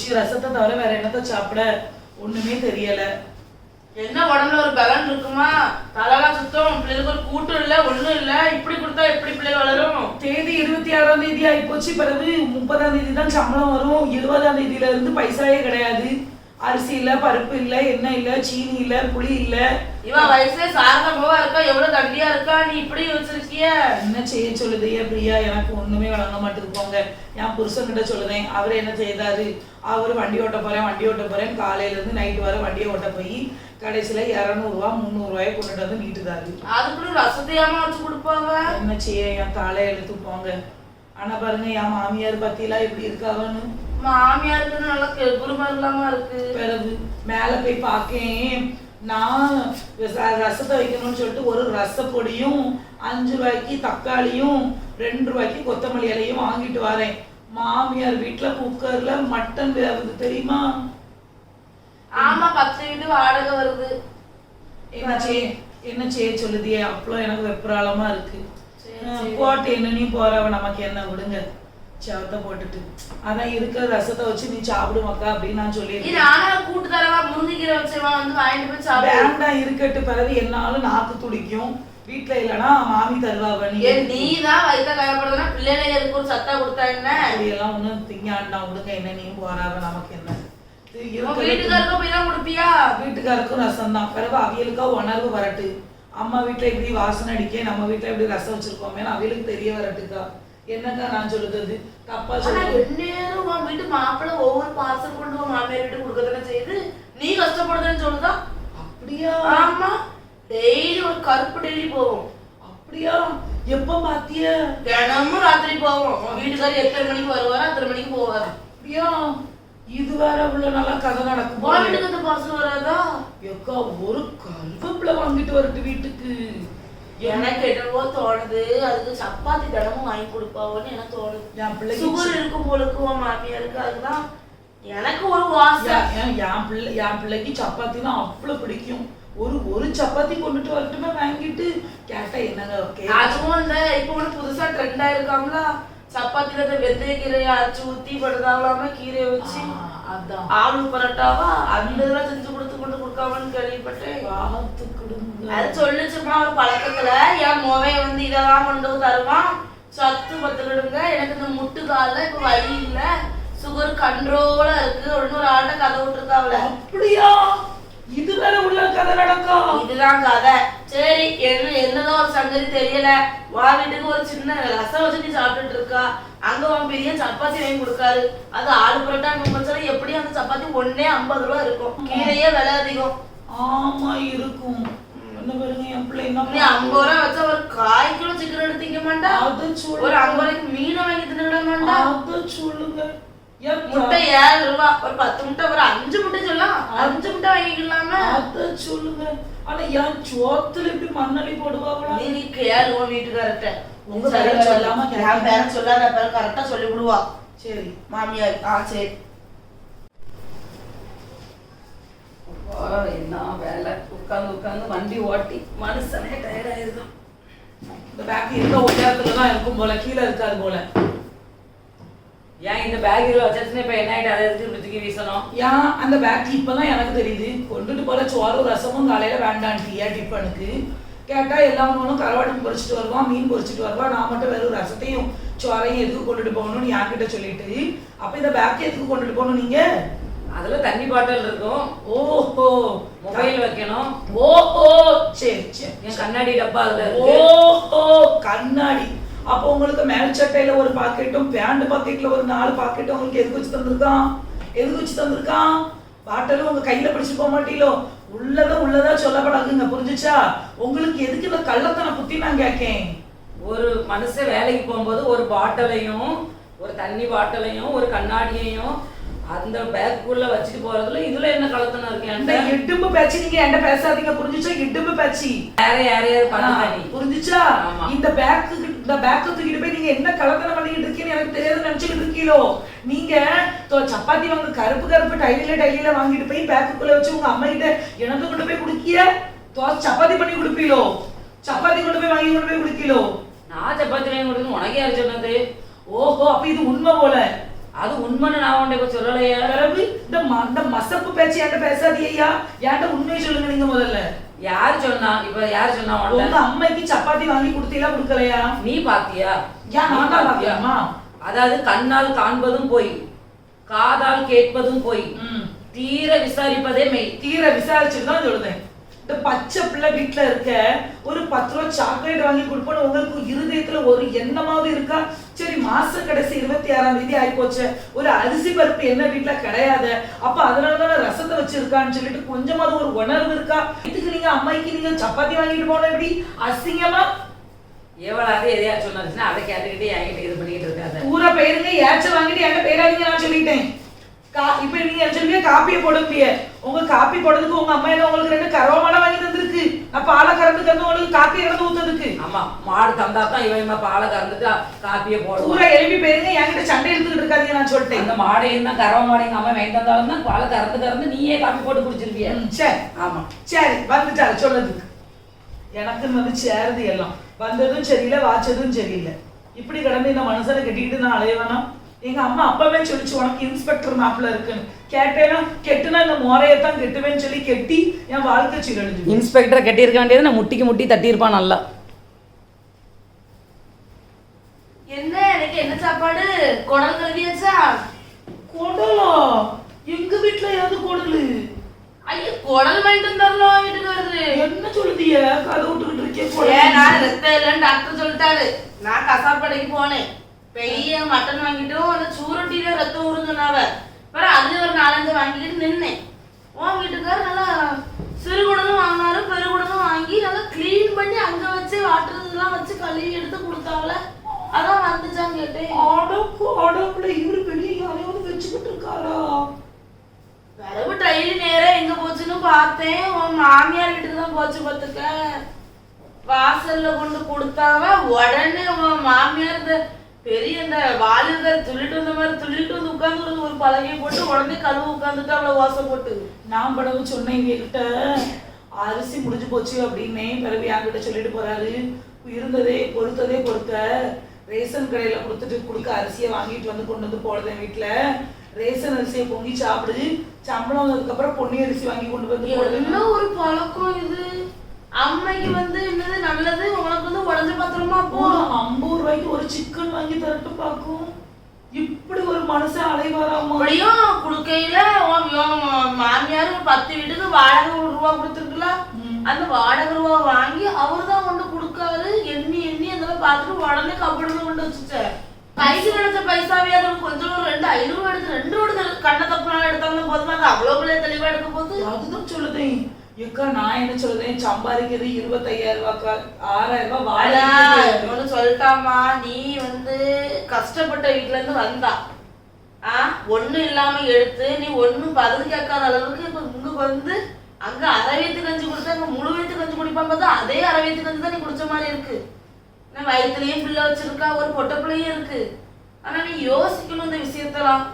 ஆயிப்போச்சு ரசத்தை தவிர வேற என்னத்த சாப்பிட ஒண்ணுமே தெரியல. என்ன உடம்புல ஒரு பலன் இருக்குமா? தலைலாம் சுத்தம் பிள்ளைகளுக்கு ஒரு கூட்டம் இல்ல ஒண்ணும் இல்ல. இப்படி கொடுத்தா எப்படி பிள்ளைகள் வளரும்? தேதி இருபத்தி ஆறாம் தேதி ஆயிப்போச்சு. பிறகு முப்பதாம் தேதி தான் சம்பளம் வரும். இருபதாம் தேதியில இருந்து பைசாவே கிடையாது. அரிசி இல்ல பருப்பு இல்ல எண்ணெய் இல்ல சீனி இல்ல புளி இல்ல. இவன் வயசுல சாரதமாவா இருக்கா? எவ்வளவு தண்டியா இருக்கா? நீ இப்படி வச்சிருக்கிய என்ன செய்ய சொல்லுது? ஏன் பிரியா? எனக்கு ஒண்ணுமே வழங்க மாட்டேது போங்க. என் புருஷன்கிட்ட சொல்லுதேன். அவர் என்ன செய்தாரு? அவர் வண்டி ஓட்ட போறேன் வண்டி ஓட்ட போறேன் காலையில இருந்து நைட்டு வர வண்டியை ஓட்ட போய் கடைசியில இரநூறுவா முந்நூறுவாயை கொண்டுட்டு வந்து நீட்டுதாரு. அதுக்குள்ள ரசத்தையாம வச்சு கொடுப்பாங்க என்ன செய்ய? என் தலை எழுத்து போங்க. ஆனா பாருங்க என் மாமியார் பத்தியெல்லாம் எப்படி இருக்காவன்னு மாமியாருக்கு நல்லா குருமரலாமா இருக்கு. பிறகு மேல போய் பார்க்கேன். நான் ரச- ரசத்தை வைக்கணும்னு சொல்லிட்டு ஒரு ரசப்பொடியும் அஞ்சு ரூபாய்க்கு தக்காளியும் ரெண்டு ரூபாய்க்கு கொத்தமல்லி இலையும் வாங்கிட்டு வரேன். மாமியார் வீட்டுல குக்கர்ல மட்டன் வேவுது தெரியுமா? ஆமா பத்து வீடு வாடகை வருது. என்ன செய்ய என்ன செய்ய சொல்லுதியே? அப்பளம் எனக்கு வெப்பராளமா இருக்கு. போட்டு என்ன நீ போறவ நமக்கு என்ன விடுங்க சவத்தை போட்டுட்டு. அதான் இருக்கிற ரசத்தை வச்சு நீ சாப்பிடு மக்கா அப்படின்னு நான் சொல்லியிருக்கேன். நானா கூட்டு தரவா முருங்கைக்கீரை வச்சவா வந்து வாங்கிட்டு போய் சாப்பிடு. வேண்டாம் இருக்கட்டு பிறகு என்னாலும் நாக்கு துடிக்கும். வீட்ல இல்லனா மாமி தருவாவ நீ நீ தான் வயிற்ற காயப்படுறதுனா பிள்ளைகளுக்கு ஒரு சத்தா கொடுத்தா என்ன? அப்படியெல்லாம் ஒண்ணும் திங்காண்டா விடுங்க என்ன நீ போறாவ நமக்கு என்ன? வீட்டுக்காரங்க போய் தான் கொடுப்பியா? வீட்டுக்காருக்கும் ரசம் தான் பிறகு அவியலுக்கா உணர்வு வரட்டு. அம்மா வீட்ல இப்படி வாசனை அடிக்க நம்ம வீட்ல இப்படி ரசம் வச்சிருக்கோமே அவியலுக்கு தெரிய வரட்டுக்கா. என்னக்கா நான் சொல்லுது தப்பா ஆனா சொல்லு நேரம் உன் வீட்டு மாப்பிள்ளை ஒவ்வொரு பார்சல் கொண்டு உன் மாமியார் வீட்டு கொடுக்கறதுன்னு செய்யுது நீ கஷ்டப்படுதுன்னு சொல்லுதா? அப்படியா? ஆமா. டெய்லி ஒரு கருப்பு டெய்லி போவோம் அப்படியா? எப்ப பாத்திய? தினமும் ராத்திரி போவோம் உன் வீட்டுக்காரர் எத்தனை மணிக்கு வருவாரோ அத்தனை மணிக்கு போவாரு. அப்படியா? இது வேற உள்ள நல்லா கதை நடக்கும் வீட்டுக்கு அந்த பார்சல் வராதா? எக்கா ஒரு கருவேப்பிலை வாங்கிட்டு வரட்டு வீட்டுக்கு. எனக்கு என்னவோ தோணுது. அதுக்கு சப்பாத்தி தினமும் வாங்கி கொடுப்பாவோன்னு எனக்கு தோணுது. சுகர் இருக்கும் போலுக்கு உன் மாமியாருக்கு. அதுதான் எனக்கு ஒரு வாசம் என் பிள்ளை என் பிள்ளைக்கு சப்பாத்தினா அவ்வளவு பிடிக்கும். ஒரு ஒரு சப்பாத்தி கொண்டுட்டு வரட்டுமே வாங்கிட்டு? கேட்டா என்னங்க கே- அதுவும் இந்த இப்போ ஒண்ணு புதுசா ட்ரெண்ட் ஆயிருக்காங்களா சப்பாத்தில இந்த வெந்தய கீரையை அரைச்சு ஊத்தி படுதாவலாம கீரையை வச்சு அதான். ஆலு பரோட்டாவா? அந்த இதெல்லாம் செஞ்சு கொடுத்து கொண்டு கொடுக்காமன்னு கேள்விப்பட்டேன். பார்த்துக்கிடுங்க அது சொல்லுச்சுமா ஒரு பழக்கத்துல என் முவைய வந்து இதெல்லாம் கொண்டு தருவான் சத்து பத்துக்கிடுங்க. எனக்கு இந்த முட்டு கால்ல இப்ப வலி இல்ல. சுகர் கண்ட்ரோலா இருக்கு. ஒன்னு ஒரு ஆள்கிட்ட கதை விட்டுருக்காவல அப்படியா? இது வேற உள்ள கதை நடக்கும் இதுதான் கதை. சரி என்ன என்னதோ ஒரு சங்கதி தெரியல. வா வீட்டுக்கு ஒரு சின்ன ரசம் வச்சு நீ சாப்பிட்டுட்டு இருக்கா. அங்க உன் பெரிய சப்பாத்தி வாங்கி கொடுக்காரு அது ஆடு புரோட்டா மசாலா எப்படி அந்த சப்பாத்தி ஒண்ணே ஐம்பது ரூபா இருக்கும். கீரையே விலை அதிகம். ஆமா இருக்கும். என்ன பாருங்க என் பிள்ளை என்ன நீ ஐம்பது ரூபா வச்சா ஒரு கால் கிலோ சிக்கன் எடுத்து திங்க மாட்டா அதை சொல்லு ஒரு ஐம்பது ரூபாய்க்கு மீனை வாங்கி தின்னுட மாட்டா அதை சொல்லுங்க ஏன் முட்டை ஏழு ரூபா ஒரு பத்து முட்டை ஒரு அஞ்சு முட்டை சொல்லலாம் அஞ்சு முட்டை வாங்கிக்கலாமே அத சொல்லுங்க ஆனா என் சோத்துல இப்படி மண்ணலி போடுவாங்களா நீ கேளு உன் வீட்டுக்காரர்கிட்ட உங்க பேரை சொல்லாம கேட்க. என் பேரை சொல்லாத பேரை கரெக்டா சொல்லி விடுவா சரி மாமியார் ஆ சரி அப்பா, என்ன வேலை? உட்காந்து உட்காந்து வண்டி ஓட்டி மனுஷனே டயர்ட் இந்த பேக் எந்த உயரத்துல தான் இருக்கும் போல கீழே இருக்காது போல. ஏன் இந்த பேக் இருக்க வச்சாச்சுன்னா இப்ப என்ன ஆயிட்டு அதை எடுத்து இப்படி தூக்கி வீசணும்? ஏன் அந்த பேக் இப்பதான் எனக்கு தெரியுது. கொண்டுட்டு போல சோறு ரசமும் காலையில வேண்டான்ட்டியா டிஃபனுக்கு? கேட்டா எல்லாவனும் கரவாட்டம் பொரிச்சிட்டு வருவான் மீன் பொரிச்சிட்டு வருவான் நான் மட்டும் வெறும் ரசத்தையும் சோறையும் எதுக்கு கொண்டுட்டு போகணும்னு யார்கிட்ட சொல்லிட்டு அப்ப இந்த பேக் எதுக்கு கொண்டுட்டு போகணும் நீங்க? அதுல தண்ணி பாட்டில் இருக்கும். ஓஹோ மொபைல் வைக்கணும். ஓஹோ சரி சரி. என் கண்ணாடி டப்பா அதுல ஓஹோ கண்ணாடி. அப்போ உங்களுக்கு மேல் சட்டையில ஒரு பாக்கெட்டும் பேண்ட் பாக்கெட்ல ஒரு நாலு பாக்கெட்டும் உங்களுக்கு எதுக்கு வச்சு தந்திருக்கான்? எதுக்கு வச்சு தந்திருக்கான்? பாட்டலும் உங்க கையில பிடிச்சு போக மாட்டீங்களோ? உள்ளத உள்ளதா சொல்லப்படாதுங்க புரிஞ்சுச்சா? உங்களுக்கு எதுக்கு இந்த கள்ளத்தனை புத்தி நான் கேட்கேன்? ஒரு மனுஷன் வேலைக்கு போகும்போது ஒரு பாட்டிலையும் ஒரு தண்ணி பாட்டிலையும் ஒரு கண்ணாடியையும் அந்த பேக்குள்ள வச்சுட்டு போறதுல இதுல என்ன கலத்தனம் இருக்கு என்கிட்ட? இடும்பு பேச்சு நீங்க என்கிட்ட பேசாதீங்க புரிஞ்சுச்சா? இடும்பு பேச்சு. வேற யாரையாவது பண்ணுங்க நீ. புரிஞ்சுச்சா. இந்த பேக்கு இந்த பேக்க தூக்கிட்டு போய் நீங்க என்ன கலத்தனம் பண்ணிட்டு இருக்கீங்கன்னு எனக்கு தெரியாது நினைச்சுக்கிட்டு இருக்கீங்களோ? நீங்க தோ- சப்பாத்தி வாங்க கருப்பு கருப்பு டைலில டைலில வாங்கிட்டு போய் பேக்குக்குள்ள வச்சு உங்க அம்மா கிட்ட எனக்கு கொண்டு போய் குடுக்கிய? சப்பாத்தி பண்ணி கொடுப்பீங்களோ? சப்பாத்தி கொண்டு போய் வாங்கி கொண்டு போய் குடிக்கலோ நான் சப்பாத்தி வாங்கி கொடுத்து உனக்கு யார் சொன்னது? ஓஹோ அப்ப இது உண்மை போல. அது உண்மைன்னு நான் இப்ப சொல்லலையே. பிறகு இந்த இந்த மசப்பு பேச்சு என்கிட்ட பேசாதீங்க ஐயா. என்கிட்ட உண்மையை சொல்லுங்க நீங்க முதல்ல. யார் சொன்னா இப்ப யார் சொன்னா உங்க உன்கிட்ட அம்மைக்கு சப்பாத்தி வாங்கி கொடுத்தீங்களா கொடுக்கலையா? நீ பாத்தியா? ஏன் நான் தான் பாத்தியாம்மா? அதாவது கண்ணால் காண்பதும் போய் காதால் கேட்பதும் போய். தீர விசாரிப்பதே மெய். தீர விசாரிச்சுட்டு தான் சொல்லுதேன் இந்த பச்சை பிள்ளை வீட்டுல இருக்க ஒரு பத்து ரூபா சாக்லேட் வாங்கி கொடுப்போம் உங்களுக்கு இருதயத்துல ஒரு எண்ணமாவது இருக்கா? சரி மாச கடைசி இருபத்தி ஆறாம் தேதி ஆயிப்போச்சு. ஒரு அரிசி பருப்பு என்ன வீட்டுல கிடையாது. அப்ப அதனாலதானே ரசத்தை வச்சிருக்கான்னு சொல்லிட்டு கொஞ்சமாவது ஒரு உணர்வு இருக்கா? இதுக்கு நீங்க அம்மைக்கு நீங்க சப்பாத்தி வாங்கிட்டு போன எப்படி? அசிங்கமா? எவ்வளவு எதையா சொன்னாச்சுன்னா அதை கேட்டுக்கிட்டே என்கிட்ட இது பண்ணிக்கிட்டு இருக்காத. பூரா பேருங்க ஏச்ச வாங்கிட்டு என்கிட்ட பேராதீங்க நான் சொல்லிட்டேன். கா இப்ப நீங்க சொல்லுங்க காப்பியை போடும்பிய உங்க காப்பி போடுறதுக்கு உங்க அம்மா என்ன உங்களுக்கு ரெண்டு கருவாமடை வாங்கி நான் பாலை கறந்து தந்து உங்களுக்கு காப்பி இறந்து ஊத்துறதுக்கு. ஆமா மாடு தந்தா தான் இவன் இவன் பாலை கறந்துட்டு காப்பியை போடுவான். பூரா எழுப்பி போயிருங்க என்கிட்ட சண்டை எடுத்துக்கிட்டு இருக்காதீங்க நான் சொல்லிட்டேன். அந்த மாடையும் தான் கறவை மாடையும் அம்மா வாங்கி தந்தாலும் தான் பாலை கறந்து கறந்து நீயே காப்பி போட்டு குடிச்சிருப்பிய. சரி ஆமா. சரி வந்துட்டாரு சொன்னதுக்கு எனக்கு வந்து சேருது எல்லாம். வந்ததும் சரியில்லை வாச்சதும் சரியில்லை. இப்படி கடந்து இந்த மனுஷனை கட்டிக்கிட்டு நான் அலைய வேணாம் எங்க அம்மா அப்பவே சொல்லிச்சு உனக்கு இன்ஸ்பெக்டர் மாப்பிள்ள இருக்குன்னு. கேட்டேன்னா கெட்டுனா இந்த முறையத்தான் கெட்டுவேன்னு சொல்லி கெட்டி என் வாழ்க்கை சீரழிஞ்சு இன்ஸ்பெக்டரை கட்டியிருக்க வேண்டியது நான் முட்டிக்கு முட்டி தட்டியிருப்பான் நல்லா. என்ன? எனக்கு என்ன சாப்பாடு? குடல் கழுவியாச்சா? கொடலா? எங்க வீட்டுல ஏதாவது கொடலு? ஐயோ குடல் வாங்கிட்டு வந்துடலாம் வீட்டுக்கு வருது என்ன சொல்லுதிய கதை விட்டுக்கிட்டு இருக்கே ஏன் குடல் நான் ரத்தம் இல்லைன்னு டாக்டர் சொல்லிட்டாரு. நான் கசாப்படைக்கு போனேன். பெரிய மட்டன் வாங்கிட்டும். அந்த சூரட்டியில ரத்தம் ஊறுங்கனாவ அப்புறம் அதுல ஒரு நாலஞ்சு வாங்கிட்டு நின்னேன். உன் வீட்டுக்காரர் நல்லா சிறுகுடலும் வாங்கினாரு பெருகுடலும் வாங்கி நல்லா க்ளீன் பண்ணி அங்க வச்சு வாட்டுறதுலாம் வச்சு கழுவி எடுத்து கொடுத்தாவல. அதான் வந்துச்சான்னு கேட்டேன். ஆடப்பு ஆடப்புல இவரு வெளியே யாரையாவது வச்சுக்கிட்டு இருக்காரா? வரவு டைலி நேரம் எங்க போச்சுன்னு பார்த்தேன். உன் மாமியார் வீட்டுக்கு தான் போச்சு பார்த்துக்க. வாசல்ல கொண்டு கொடுத்தாவ. உடனே உன் மாமியார் பெரிய இந்த வாலிபர் துள்ளிட்டு வந்த மாதிரி துள்ளிட்டு வந்து உட்கார்ந்து ஒரு பலகையை போட்டு உடனே கழுவு உட்காந்துட்டு அவ்வளவு வாசம் போட்டு. நான் படவு சொன்னேன் எங்ககிட்ட அரிசி முடிஞ்சு போச்சு அப்படின்னே பிறகு என்கிட்ட சொல்லிட்டு போறாரு. இருந்ததே பொறுத்ததே பொறுத்த. ரேஷன் கடையில கொடுத்துட்டு கொடுக்க அரிசியை வாங்கிட்டு வந்து கொண்டு வந்து போடுறேன் வீட்டுல ரேஷன் அரிசியை பொங்கி சாப்பிடு. சம்பளம் வந்ததுக்கு அப்புறம் பொன்னி அரிசி வாங்கி கொண்டு வந்து ஒரு பழக்கம் இது? அம்மைக்கு வந்து என்னது நல்லது? உனக்கு வந்து உடஞ்ச பத்திரமா போ. ஐம்பது ரூபாய்க்கு ஒரு சிக்கன் வாங்கி தரட்டு பாக்கும் இப்படி ஒரு மனுஷன் அலைவாராமா அப்படியும் குடுக்கையில மாமியார் ஒரு பத்து வீட்டுக்கு வாடகை ஒரு ரூபா கொடுத்துருக்குல. அந்த வாடகை ரூபா வாங்கி அவர் தான் கொண்டு கொடுக்காரு. எண்ணி எண்ணி அதெல்லாம் பார்த்துட்டு உடனே கபடில் கொண்டு வச்சுட்டார் கைக்கு நினைச்ச பைசாவே அது கொஞ்சம் ரெண்டு ஐநூறு எடுத்து ரெண்டு எடுத்து கண்ணை தப்புனால எடுத்தாலும் போதுமா? அது அவ்வளோ பிள்ளை தெளிவா எடுக்க போகுது அதுதான் சொல்லுதேன். எக்கா நான் என்ன சொல்லுதேன் சம்பாதிக்கிறது இருபத்தையாயிரம் ரூபாய்க்கா ஆறாயிரம் ரூபாய் வாடகை ஒண்ணு சொல்லட்டாமா நீ வந்து கஷ்டப்பட்ட வீட்ல இருந்து வந்தா. ஆ? ஒண்ணு இல்லாம எடுத்து நீ ஒண்ணும் பதவி கேட்காத அளவுக்கு இப்ப இங்க வந்து அங்க அரை வயிற்று கஞ்சி குடிச்சா அங்க முழு வயிற்று கஞ்சி குடிப்பான் பார்த்தா அதே அரை வயிற்று கஞ்சி தான் நீ குடிச்ச மாதிரி இருக்கு. நான் வயிற்றுலயும் பிள்ளை வச்சிருக்கா ஒரு பொட்டை பிள்ளையும் இருக்கு. ஆனா நீ யோசிக்கணும் இந்த விஷயத்தெல்லாம்.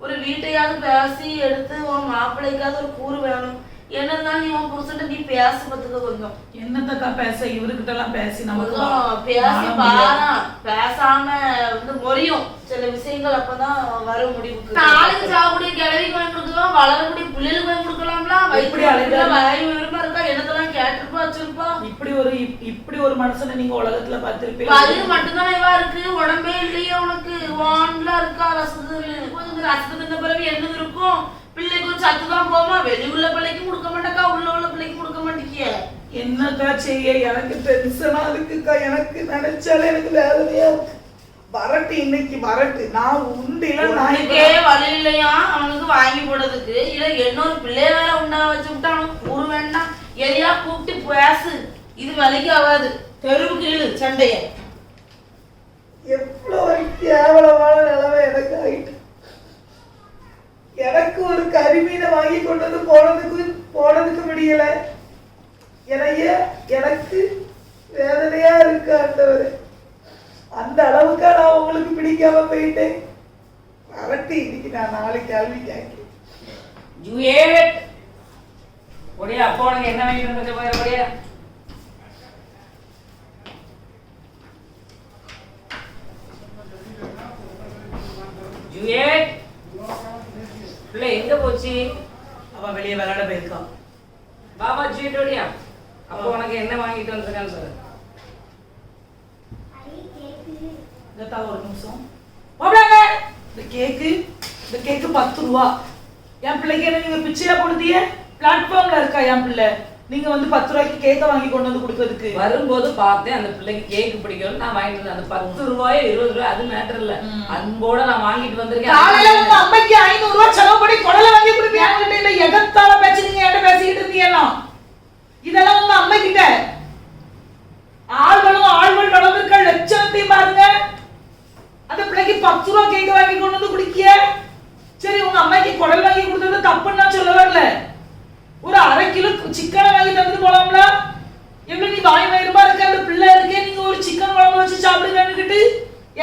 ஒரு வீட்டையாவது பேசி எடுத்து உன் மாப்பிள்ளைக்காவது ஒரு கூறு வேணும். என்ன இருந்தாலும் நீ உன் புருஷன்ட்ட நீ பேச பத்துக்க கொஞ்சம். என்னத்தக்கா பேச? இவர்கிட்ட எல்லாம் பேசி நமக்கு பேசி. பாரா. பேசாம வந்து முறியும். சில விஷயங்கள் அப்பதான் வர முடிவுக்கு. நாளைக்கு சாகக்கூடிய கிழவிக்கு வாங்கி கொடுக்கலாம் வளரக்கூடிய பிள்ளைகளுக்கு வாங்கி கொடுக்கலாம்ல? எப்படி வயிற்று அழைக்கிறது? வாய் விரும்ப இருக்கா? என்னத்தெல்லாம் கேட்டிருப்பா வச்சிருப்பா? இப்படி ஒரு இப்- இப்படி ஒரு மனுஷனை நீங்க உலகத்துல பார்த்திருப்பீங்க. மட்டும்தானே இவா இருக்கு? உடம்பே இல்லையே உனக்கு. வான்ல இருக்கா ரசத்து கொஞ்சம் ரசத்து தின்ன பிறகு என்ன இருக்கும்? பிள்ளைக்கு ஒரு சத்து தான் போமா? வெளி உள்ள பிள்ளைக்கு கொடுக்க மாட்டேக்கா உள்ள உள்ள பிள்ளைக்கு கொடுக்க மாட்டேங்கிய என்னக்கா செய்ய? எனக்கு டென்ஷனா இருக்குக்கா. எனக்கு நினைச்சாலே எனக்கு வேதனையா இருக்கு. வரட்டு இன்னைக்கு வரட்டு. நான் உண்டில நான் உனக்கே வழி இல்லையா? அவனுக்கு வாங்கி போடுறதுக்கு. இல்ல இன்னொரு பிள்ளைய வேற உண்டா வச்சு விட்டா அவனுக்கு கூறு வேண்டாம் எதையா கூப்பிட்டு பேசு. இது வலிக்கு ஆகாது. தெருவுக்கு இழு சண்டைய. எவ்வளவு கேவலமான நிலைமை எனக்கு ஆயிட்டு எனக்கு ஒரு கருமீனை வாங்கி கொண்டு வந்து போனதுக்கு போனதுக்கு முடியல. என்னைய எனக்கு வேதனையா இருக்கு ஆண்டவர். அந்த அளவுக்கா நான் உங்களுக்கு பிடிக்காம போயிட்டேன். மறட்டி இன்னைக்கு நான் நாளைக்கு கேள்வி கேட்கிறேன் ஒடியா அப்போ என்ன வாங்கிட்டு வந்து பாரு ஒடியா. ஜூஏட் பிள்ளை எங்க போச்சு? அவ வெளியே விளையாட போயிருக்கா. பாபா ஜீட்டோடியா அப்போ உனக்கு என்ன வாங்கிட்டு வந்திருக்கான்னு சொல்லு. இதத்தா ஒரு நிமிஷம். இந்த கேக்கு இந்த கேக்கு பத்து ரூபா. என் பிள்ளைக்கு என்ன நீங்க பிச்சையா கொடுத்தீங்க? பிளாட்ஃபார்ம்ல இருக்கா என் பிள்ளை? நீங்க வந்து பத்து ரூபாய்க்கு கேக்க வாங்கி கொண்டு வந்து கொடுக்கறதுக்கு. வரும்போது பார்த்தேன் அந்த பிள்ளைக்கு கேக் பிடிக்கும் நான் வாங்கிட்டு வந்தேன். அந்த பத்து ரூபாயோ இருபது ரூபாய் அது மேட்டர் இல்ல. அன்போட நான் வாங்கிட்டு காலையில உங்க வந்திருக்கேன் அம்மைக்கு ஐநூறு ரூபாய் செலவு பண்ணி குடலை வாங்கி கொடுப்பீங்க இல்ல எகத்தால பேச்சு நீங்க என்கிட்ட பேசிக்கிட்டு இருந்தீங்கன்னா இதெல்லாம் உங்க அம்மை கிட்ட ஆள்களும் ஆள்கள் வளர்ந்துருக்க லட்சணத்தையும் பாருங்க. அந்த பிள்ளைக்கு பத்து ரூபா கேக்க வாங்கி கொண்டு வந்து குடிக்க சரி உங்க அம்மைக்கு குடல் வாங்கி கொடுத்தது தப்புன்னு நான் சொல்ல வரல. ஒரு அரை கிலோ சிக்கனை வாங்கி தந்துட்டு போலாம்ல? எப்படி நீ வாய் வயிறுமா இருக்க? அந்த பிள்ளை இருக்கே நீங்க ஒரு சிக்கன் குழம்பு வச்சு சாப்பிடுங்கன்னுக்கிட்டு?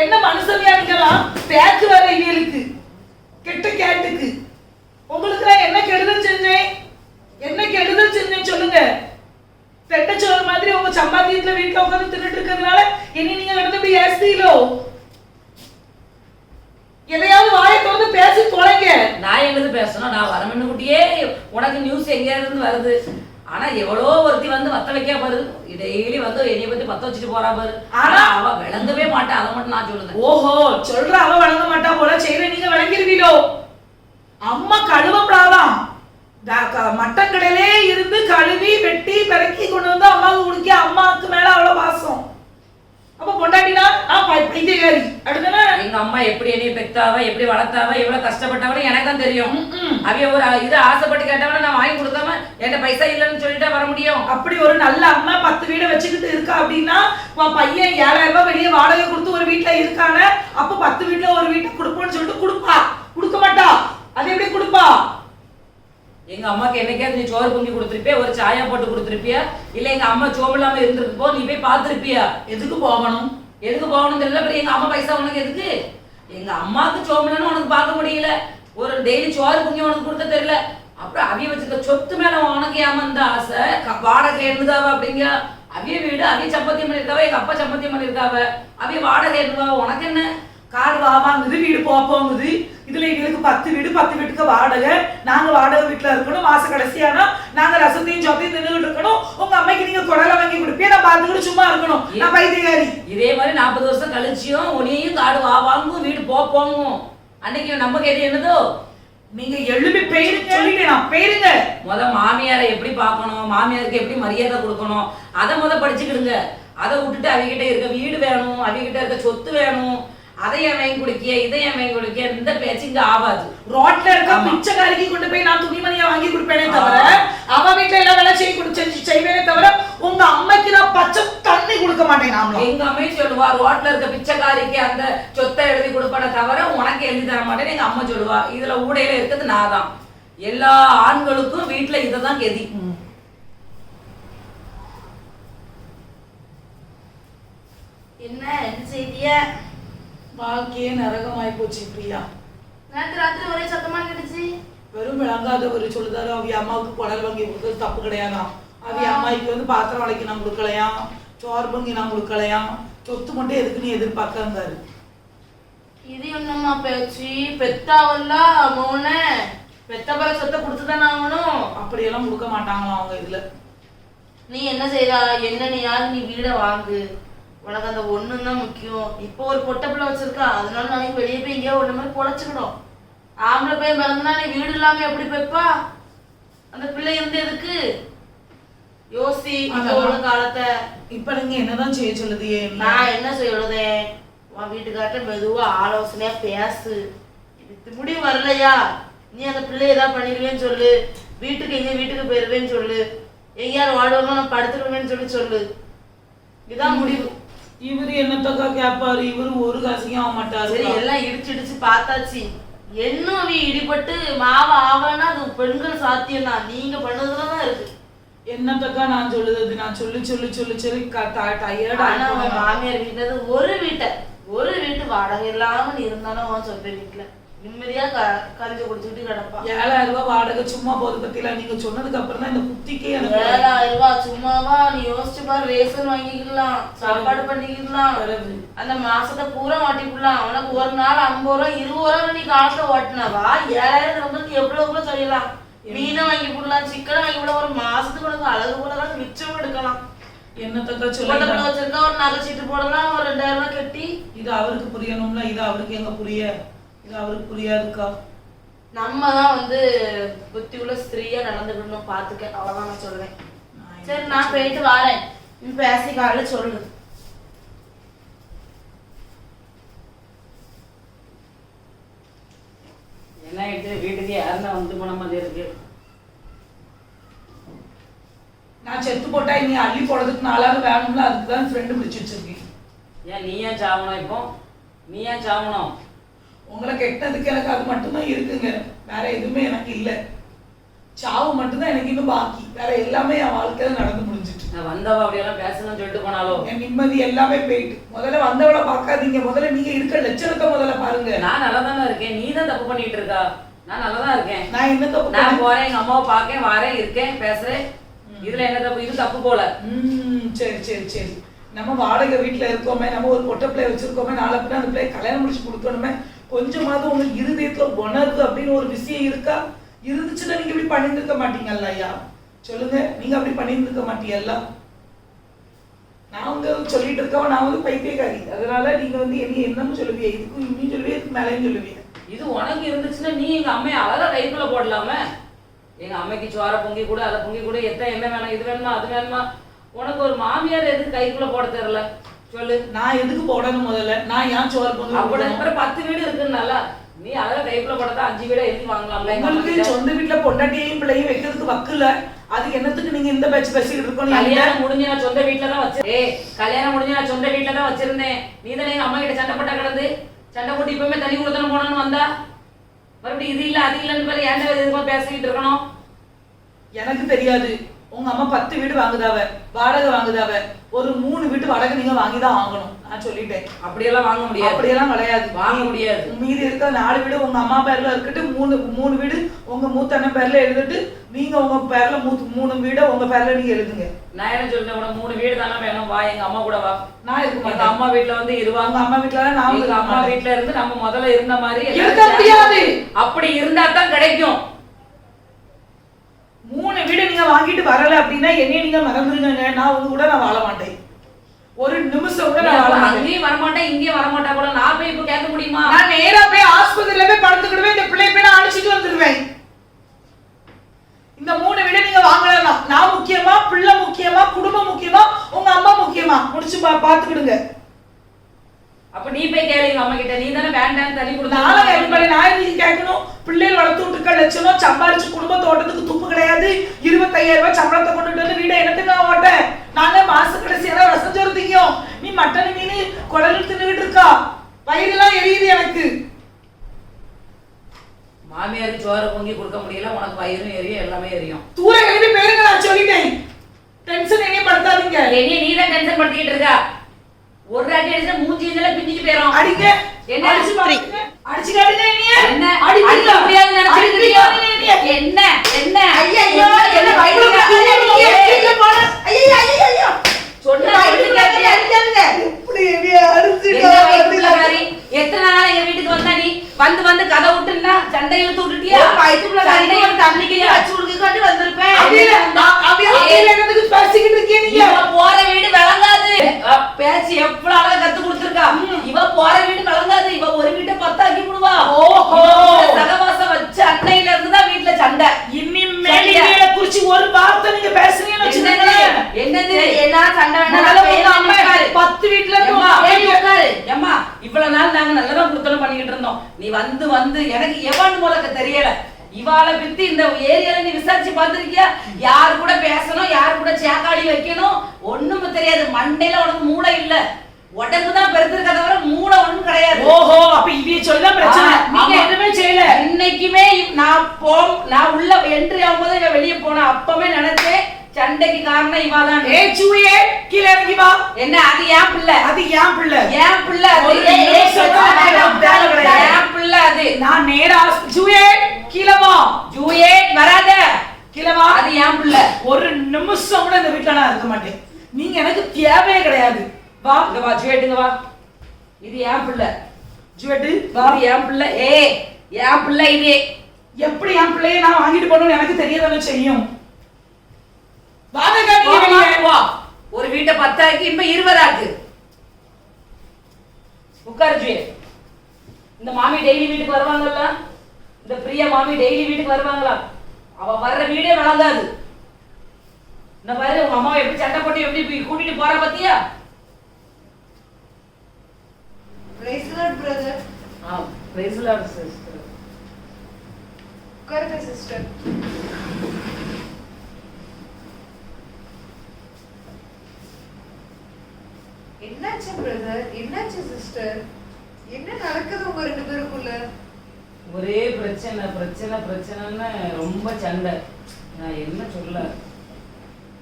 என்ன மனுஷமையா இருக்கலாம் பேக்கு வர இவங்களுக்கு கெட்ட கேட்டுக்கு. உங்களுக்கு நான் என்ன கெடுதல் செஞ்சேன்? என்ன கெடுதல் செஞ்சேன் சொல்லுங்க. பெட்ட சோறு மாதிரி உங்க சம்பாத்தியத்துல வீட்டுல உட்காந்து தின்னுட்டு இருக்கிறதுனால இனி நீங்க நடந்து இப்படி ஏசுதீங்களோ எதையாவது வாயை திறந்து பேசி தொலைங்க. நான் என்னது பேசணும்? நான் வரமன்னு குட்டியே உனக்கு நியூஸ் எங்கேயாவது இருந்து வருது? ஆனா எவ்வளோ ஒருத்தி வந்து வத்த வைக்க பாரு. டெய்லி வந்து என்னைய பத்தி பத்த வச்சுட்டு போறா பாரு. ஆனா அவ விளங்கவே மாட்டா. அதை மட்டும் நான் சொல்லுதேன். ஓஹோ சொல்ற அவ வழங்க மாட்டா போல. செய்யற நீங்க விளங்கிருவீங்களோ அம்மா கழுவப்படாதான் த- க- மட்டன் கடையிலே இருந்து கழுவி வெட்டி பெருக்கி கொண்டு வந்து அம்மாவுக்கு குடிக்க. அம்மாவுக்கு மேல அவ்வளவு பாசம். அப்ப பொண்டாட்டினா நான் பை- பைத்தியக்காரி அடுத்தன எங்க அம்மா எப்படி என்னைய பெத்தாவ எப்படி வளர்த்தாவ எவ்வளவு கஷ்டப்பட்டவன்னு எனக்கு தான் தெரியும். அவைய ஒரு இது ஆசைப்பட்டு கேட்டவன நான் வாங்கி கொடுக்காம என்கிட்ட பைசா இல்லைன்னு சொல்லிட்டா வர முடியும். அப்படி ஒரு நல்ல அம்மா பத்து வீடை வச்சுக்கிட்டு இருக்கா அப்படின்னா உன் பையன் ஏழாயிரம் ரூபாய் வெளியே வாடகை கொடுத்து ஒரு வீட்டுல இருக்கானே அப்ப பத்து வீட்டுல ஒரு வீட்டுக்கு கொடுப்போம்னு சொல்லிட்டு கொடுப்பா. கொடுக்க மாட்டா. அது எப்படி கொடுப்பா? எங்க அம்மாக்கு என்னைக்காவது நீ சோறு பொங்கி கொடுத்துருப்பியா? ஒரு சாயா போட்டு கொடுத்துருப்பியா? இல்ல எங்க அம்மா சோம்பு இருந்திருக்கு போ நீ போய் பார்த்துருப்பியா? எதுக்கு போகணும்? எதுக்கு போகணும் தெரியல அப்புறம் எங்க அம்மா பைசா உனக்கு எதுக்கு? எங்க அம்மாவுக்கு சோம்புலன்னு உனக்கு பார்க்க முடியல. ஒரு டெய்லி சோறு பொங்கி உனக்கு கொடுத்த தெரியல. அப்புறம் அவிய வச்சிருக்க சொத்து மேல உனக்கு ஏமாந்த ஆசை. வாடகை என்னதாவ அப்படிங்க அவிய வீடு அவிய சம்பத்தியம் பண்ணிருக்காவ? எங்க அப்பா சம்பத்தியம் பண்ணிருக்காவ? அவிய வாடகை என்னதாவ? உனக்கு என்ன? கார் வாங்குது வீடு போப்போங்குது. இதுல எங்களுக்கு பத்து வீடு பத்து வீட்டுக்கு வாடகை. நாங்க வாடகை வீட்டுல இருக்கணும் மாச கடைசியானா நாங்க ரசத்தையும் சொத்தையும் நின்றுகிட்டு இருக்கணும். உங்க அம்மைக்கு நீங்க குடலை வாங்கி கொடுப்பீங்க நான் பார்த்துக்கிட்டு சும்மா இருக்கணும். நான் பைத்தியக்காரி. இதே மாதிரி நாற்பது வருஷம் கழிச்சியும் உனியும் காடு வாங்கும் வீடு போ போங்கும் அன்னைக்கு நம்ம கேட்டு என்னதோ? நீங்க எழுப்பி பெயருங்க நான். பெயருங்க முத மாமியாரை எப்படி பார்க்கணும்? மாமியாருக்கு எப்படி மரியாதை கொடுக்கணும்? அதை முத படிச்சுக்கிடுங்க. அதை விட்டுட்டு அவகிட்ட இருக்க வீடு வேணும் அவகிட்ட இருக்க சொத்து வேணும். அதை ஏன் வாங்கி குடிக்க இதை ஏன் வாங்கி குடிக்க இந்த பேச்சு இங்க ஆகாது. ரோட்ல இருக்க. பிச்சைக்காரிக்கு கொண்டு போய் நான் துணிமணியை வாங்கி கொடுப்பேனே தவிர அவ வீட்டுல எல்லாம் வேலை செய்ய கொடு- செஞ்சு செய்வேனே தவிர உங்க அம்மைக்கு நான் பச்சை தண்ணி கொடுக்க மாட்டேன் நாமளும் எங்க அம்மையும் சொல்லுவா ரோட்ல இருக்க பிச்சைக்காரிக்கு அந்த சொத்தை எழுதி கொடுப்பன தவிர உனக்கு எழுதி தர மாட்டேன்னு எங்க அம்மா சொல்லுவா. இதுல ஊடையில இருக்கிறது நான் தான் எல்லா ஆண்களுக்கும் வீட்டுல இதை தான் கெதி என்ன என்ன செய்திய? வாழ்க்கையே நரகமாய் போச்சு பிரியா. நேற்று ராத்திரி ஒரே சத்தமா கேட்டுச்சு. வெறும் விளங்காதவர் சொல்லுதாரு அவிய அம்மாவுக்கு குடல் வாங்கி கொடுத்தது தப்பு கிடையாதாம் அவிய அம்மாய்க்கு வந்து பாத்திரம் வளைக்கி நான் கொடுக்கலையாம் சோறு பொங்கி நான் கொடுக்கலையாம் சொத்து மட்டும் எதுக்கு நீ எதிர்பார்க்காந்தாரு இது என்னம்மா பேச்சு? பெத்தாவல்ல மௌன. பெத்த பிற சொத்தை கொடுத்துதானே ஆகணும். அப்படியெல்லாம் கொடுக்க மாட்டாங்களாம் அவங்க இதுல. நீ என்ன செய்றா? என்ன நீ யாரு? நீ வீடை வாங்கு. உனக்கு அந்த ஒண்ணு தான் முக்கியம். இப்போ ஒரு பொட்டை பிள்ளை வச்சிருக்கா அதனால நாளைக்கு வெளியே போய் எங்கேயோ ஒண்ணு மாதிரி பொழைச்சுக்கணும். ஆம்பளை பையன் பிறந்தனா நீ வீடு இல்லாம எப்படி பெப்பா அந்த பிள்ளை இருந்து எதுக்கு? யோசி இப்போ உள்ள காலத்தை. இப்ப நீங்க என்னதான் செய்ய சொல்லுது நான் என்ன சொல்லுதேன் உன் வீட்டுக்கார்ட்ட மெதுவா ஆலோசனையா பேசு. இது முடிவு வரலையா? நீ அந்த பிள்ளை ஏதாவது பண்ணிடுவேன்னு சொல்லு. வீட்டுக்கு எங்க வீட்டுக்கு போயிருவேன்னு சொல்லு. எங்கேயாவது வாடுவாங்க நான் படுத்துருவேன்னு சொல்லி சொல்லு. இதான் முடிவு. இவரு என்னத்தக்கா கேட்பாரு இவரு ஒரு காசுக்கும் ஆக மாட்டாரு சரி எல்லாம் இடிச்சு இடிச்சு பார்த்தாச்சு. இன்னும் இடிபட்டு மாவ ஆவலன்னா அது பெண்கள் சாத்தியம் தான். நீங்க பண்ணதுலதான் இருக்கு. என்னத்தக்கா நான் சொல்லுது நான் சொல்லி சொல்லி சொல்லி சொல்லி. டயர்ட் ஆனா மாமியார் வீட்டுல ஒரு வீட்டை. ஒரு வீட்டு வாடகை இல்லாம நீ இருந்தாலும் சொந்த வீட்டுல. நிம்மதியா கஞ்சி குடிச்சுட்டு கிடப்பா. ஏழாயிரம் ரூபாய் வாடகை சும்மா போது பத்தில நீங்க சொன்னதுக்கு அப்புறம் தான் இந்த புத்திக்கே எனக்கு ஏழாயிரம் ரூபாய் சும்மாவா? நீ யோசிச்சு பாரு ரேஷன் வாங்கிக்கலாம் சாப்பாடு பண்ணிக்கலாம். அந்த மாசத்தை பூரா ஓட்டிக்கலாம் உனக்கு ஒரு நாள் ஐம்பது ரூபா இருபது ரூபா நீ காலத்துல ஓட்டினவா? ஏழாயிரம் நம்மளுக்கு எவ்வளவு கூட செய்யலாம் மீனை வாங்கி போடலாம் சிக்கனை வாங்கி போடலாம் ஒரு மாசத்துக்கு உனக்கு அழகு போடலாம் மிச்சம் எடுக்கலாம். என்னத்தக்கா சொல்லுங்க வச்சிருக்கா ஒரு நகை சீட்டு போடலாம் ஒரு ரெண்டாயிரம் ரூபாய் கட்டி. இது அவருக்கு புரியணும்ல இது அவருக்கு எங்க புரிய? அவருக்கு புரியாதுக்கா. நம்ம தான் வந்து புத்தி உள்ள ஸ்திரீயா நடந்துக்கணும் பாத்துக்க அவ்வளவுதான் நான் சொல்றேன். சரி நான் போயிட்டு வரேன். நீ பேசி காலையில சொல்லு. என்ன ஆயிடுச்சு வீட்டுக்கு யாருன்னா வந்து போன மாதிரி இருக்கு? நான் செத்து போட்டா இனி அள்ளி போடுறதுக்கு நாளாவது வேணும்ல அதுக்கு தான் ஃப்ரெண்டு பிடிச்சி வச்சிருக்கேன். ஏன் நீ ஏன் சாவணும் இப்போ? நீ ஏன் சாவணும்? உங்களை கெட்டதுக்கு எனக்கு அது மட்டும்தான் இருக்குங்க. வேற எதுவுமே எனக்கு இல்லை. சாவு மட்டும்தான் எனக்கு இன்னும் பாக்கி. வேற எல்லாமே என் வாழ்க்கையில நடந்து முடிஞ்சிட்டு. நான் வந்தவ அப்படியெல்லாம் பேசணும்னு சொல்லிட்டு போனாலோ? என் நிம்மதி எல்லாமே போயிட்டு. முதல்ல வந்தவளை பார்க்காதீங்க. முதல்ல நீங்க இருக்க லட்சணத்தை முதல்ல பாருங்க. நான் நல்லா தானே இருக்கேன். நீ தான் தப்பு பண்ணிட்டு இருக்கா? நான் நல்லா தான் இருக்கேன். நான் என்ன தப்பு நான்? போறேன் எங்க அம்மாவை பார்க்கேன் வரேன் இருக்கேன் பேசுறேன். இதுல என்ன தப்பு? இது தப்பு போல. ம் சரி சரி சரி. நம்ம வாடகை வீட்ல இருக்கோமே நம்ம ஒரு பொட்டை பிள்ளை வச்சிருக்கோமே நாளை பிள்ளை அந்த பிள்ளைய கல்யாணம் முடிச்சு கொடுக்கணுமே கொஞ்சமாவது உங்களுக்கு இருதயத்துல உணர்வு அப்படின்னு ஒரு விஷயம் இருக்கா? இருந்துச்சுன்னா நீங்க இப்படி பண்ணியிருக்க மாட்டீங்கல்ல ஐயா. சொல்லுங்க நீங்க அப்படி பண்ணியிருக்க மாட்டீங்கல்ல? நான் வந்து சொல்லிட்டு இருக்கவன் நான் வந்து பைத்தியக்காரி அதனால நீங்க வந்து என்ன என்னன்னு சொல்லுவீங்க இதுக்கும் இன்னும் சொல்லுவீங்க இதுக்கு மேலேயும் சொல்லுவீங்க. இது உனக்கு இருந்துச்சுன்னா நீ எங்க அம்மையை அழகா கைக்குள்ள போடலாமே? எங்க அம்மைக்கு சுவார பொங்கி கூட அதை பொங்கி கூட எத்தனை என்ன வேணும் இது வேணுமா அது வேணுமா? உனக்கு ஒரு மாமியார் எதுக்கு கைக்குள்ள போட தெரியல? சொல்லு. நான் எதுக்கு போடணும் முதல்ல? நான் ஏன் சோறு அப்படி கொடுக்கணும்? அப்புறம் பத்து வீடு இருக்குன்னால நீ அழகா கைக்குள்ள போடதான் அஞ்சு வீட எழுதி வாங்கலாம்ல. அம்மா உங்களுக்கு. சொந்த வீட்ல பொண்டாட்டியையும் பிள்ளையும் வைக்கிறதுக்கு வக்குல அது என்னத்துக்கு நீங்க இந்த பேச்சு பேசிக்கிட்டு என்கிட்ட? கல்யாணம் முடிஞ்சு நான் சொந்த வீட்ல தான் வச்சிருந்தேன் கல்யாணம் முடிஞ்சு நான் சொந்த வீட்ல தான் வச்சிருந்தேன். நீ தானே எங்க அம்மா கிட்ட சண்டை போட்டா கிடந்து? சண்டை போட்டு இப்பவுமே தனி கொடுத்தன போனோம்னு வந்தா? மறுபடியும் இது இல்ல அது இல்லன்னு ஏன்டா எதுமா பேசிக்கிட்டு இருக்கணும்? எனக்கு தெரியாது. உங்க அம்மா பத்து வீடு வாங்குதாவ வாடகை வாங்குதாவ ஒரு மூணு வீட்டு வாடகை நீங்க வாங்கிதான் ஆகணும். நான் சொல்லிட்டேன். அப்படியெல்லாம் வாங்க முடியாது. அப்படியெல்லாம் கிடையாது. வாங்க முடியாது. மீதி இருக்க நாலு வீடு உங்க அம்மா பேர்ல இருக்கட்டு மூணு மூணு வீடு உங்க மூத்த அண்ணன் பேர்ல எழுதிட்டு நீங்க உங்க பேர்ல மூத்து மூணு வீட உங்க பேர்ல நீங்க எழுதுங்க. நான் என்ன சொல்றேன் உனக்கு மூணு வீடு தானே வேணும் வா எங்க அம்மா கூட வா. நான் இருக்க மாட்டேன். அம்மா வீட்ல வந்து இருவாங்க அம்மா வீட்டுல நான் அம்மா. வீட்ல இருந்து நம்ம முதல்ல இருந்த மாதிரி இருக்க முடியாது. அப்படி இருந்தா தான் கிடைக்கும். மூணு வீடு நீங்க வாங்கிட்டு வரல அப்படின்னா என்னைய நீங்க மறந்துருங்க நான் உங்க கூட நான் வாழ மாட்டேன். ஒரு நிமிஷம் கூட நான் வாழ மாட்டேன். அங்கேயும் வரமாட்டேன் இங்கேயும் வரமாட்டா கூட நான் போய் இப்ப கேட்க முடியுமா? நான் நேரா போய் ஆஸ்பத்திரியில போய் படுத்துக்கிடுவேன். இந்த பிள்ளைய போய் நான் அழைச்சிட்டு வந்துருவேன். இந்த மூணு வீடு நீங்க வாங்கலாம் நான் முக்கியமா பிள்ளை முக்கியமா குடும்பம் முக்கியமா உங்க அம்மா முக்கியமா? முடிச்சு பாத்துக்கிடுங்க அப்ப நீ போய் கேளு எங்க அம்மா கிட்ட. நீ தானே வேண்டாம் தனி நாளை கொடுத்தா எப்படி நான் எதுக்கு கேட்கணும். பிள்ளைகள் வளர்த்து விட்டுக்க லட்சணம். சம்பாரிச்சு குடும்ப தோட்டத்துக்கு துப்பு கிடையாது. இருபத்தையாயிரம் ரூபாய் சம்பளத்தை கொண்டுட்டு வந்து வீடை என்னத்துக்கு நான் ஓட்டேன். நாங்க மாச கடைசியான ரசம் சோறு திங்கும் நீ மட்டன் மீன் குடல் தின்னுகிட்டு இருக்கா? வயிறுலாம் எரியுது எனக்கு. மாமியாருக்கு சோறு பொங்கி கொடுக்க முடியல. உனக்கு வயிறும் எரியும் எல்லாமே எரியும். தூர கிளம்பி பேருங்க நான் சொல்லிட்டேன். டென்ஷன் என்னையும் படுத்தாதீங்க. என்னைய நீ தான் டென்ஷன் படுத்திக்கிட்டு இருக்கா? ஒரு அடி அடிச்சா மூஞ்சி இதெல்லாம் பிஞ்சிட்டு போயிரும் அடிங்க என்ன? அடிச்சு பாருங்க அடிச்சு காட்டுங்க என்ன. அடிக்க முடியாது என்னைய. என்ன என்ன ஐயையோ, என்ன என்ன நீங்க. ஐயையோ, ஐயையோ, ஐயோ. சொன்னா கேட்டியா? அடிக்காதீங்க. இப்படி என்னைய அடிச்சுட்டா என்ன வந்து வயிற்றுக்குள்ளகாரி? எத்தனை நாளா எங்க வீட்டுக்கு வந்தா நீ வந்து வந்து கதை விட்டுன்னா சண்டை இழுத்து விட்டுட்டியா வயித்துக்குள்ளகாரி சண்டை தண்ணிக்கு வச்சு வந்திருப்பேன் அப்படியே நான் அப்படியே அப்படியே என்னதுக்கு பேசிக்கிட்டு இருக்கீங்க நீங்க இவ போற வீடு விளங்காது அ, பேச்சு எவ்வளவு அழகா கத்து கொடுத்துருக்கா இவ போற வீடு விளங்காது இவ ஒரு வீட்டை பத்தாக்கி விடுவா ஓஹோ. இவ கூட சகவாசம் வச்ச அன்னையில இருந்து தான் வீட்டுல சண்டை இனிமேல் சண்டை. இவளை குறிச்சு ஒரு வார்த்தை நீங்க பேசுறீங்கன்னு என்னது வச்சுக்கோங்களேன் என்னது சரி, என்ன சண்டை வேணா முதல்ல நான் உங்க பேசி அம்மா உட்காரு. பத்து வீட்டுல இருந்து ஏம்மா, உங்க ஏறி அம்மா உட்காரு. ஏம்மா, இவ்வளவு நாள் நாங்க நல்லதா குடுத்தனம் பண்ணிக்கிட்டு இருந்தோம் நீ வந்து வந்து எனக்கு எவன் முதல்ல தெரியல இவாளை பத்தி இந்த ஏரியால நீ விசாரிச்சு பார்த்திருக்கியா? யார் கூட பேசணும் யார் கூட சேக்காடி வைக்கணும் ஒண்ணும் தெரியாது. மண்டையில உனக்கு மூளை இல்ல. உடம்பு தான் பெருத்திருக்க தவிர மூளை ஒண்ணும் கிடையாது. ஓஹோ அப்ப இவிய சொல்லதான் பிரச்சனை. நீங்க. எதுவுமே செய்யல. இன்னைக்குமே நான் போ நான் உள்ள என்ட்ரி ஆகும்போது இவன் வெளியே போன அப்பவே நினைச்சேன் சண்டைக்கு காரணம் இவாதான். ஏ ஜூயே கீழே இறங்கி வா. என்ன அது ஏன் பிள்ளை? அது ஏன் பிள்ளை? ஏன் பிள்ளை அது ஒரு ஏய், ஏய், நிமிஷம் தான் ஏய், வேலை கிடையாது. ஏன் பிள்ளை அது நான் நேரா ஜூயே கீழே வா ஜூயே வராத கீழே வா அது ஏன் பிள்ளை ஒரு நிமிஷம் கூட இந்த வீட்டுல நான் இருக்க மாட்டேன் நீங்க எனக்கு தேவையே கிடையாது வா இங்க வா ஜுவேட்டுங்க வா. இது ஏன் பிள்ளை. ஜுவேட்டு? வா ஏன் பிள்ளை. ஏ ஏன் பிள்ளை இது. எப்படி என் பிள்ளைய நான் வாங்கிட்டு போகணும்னு எனக்கு தெரியதானே செய்யும். ஒரு வீட்டை பத்தாக்கு இப்ப இருபதாக்கு. உட்காரு ஜுவே. இந்த மாமி டெய்லி வீட்டுக்கு வருவாங்கல்ல? இந்த பிரியா மாமி டெய்லி வீட்டுக்கு வருவாங்களா? அவ வர்ற வீடே வழங்காது இந்த பாரு உங்க அம்மாவை எப்படி சண்டை போட்டு எப்படி கூட்டிட்டு போற பத்தியா? Lord, brother. ஆ Lord, sister. உட்காருங்க சிஸ்டர் என்னாச்சு பிரதர் என்னாச்சு சிஸ்டர் என்ன நடக்குது உங்க ரெண்டு பேருக்குள்ள? ஒரே பிரச்சனை பிரச்சனை பிரச்சனைன்னு ரொம்ப சண்டை. நான் என்ன சொல்ல?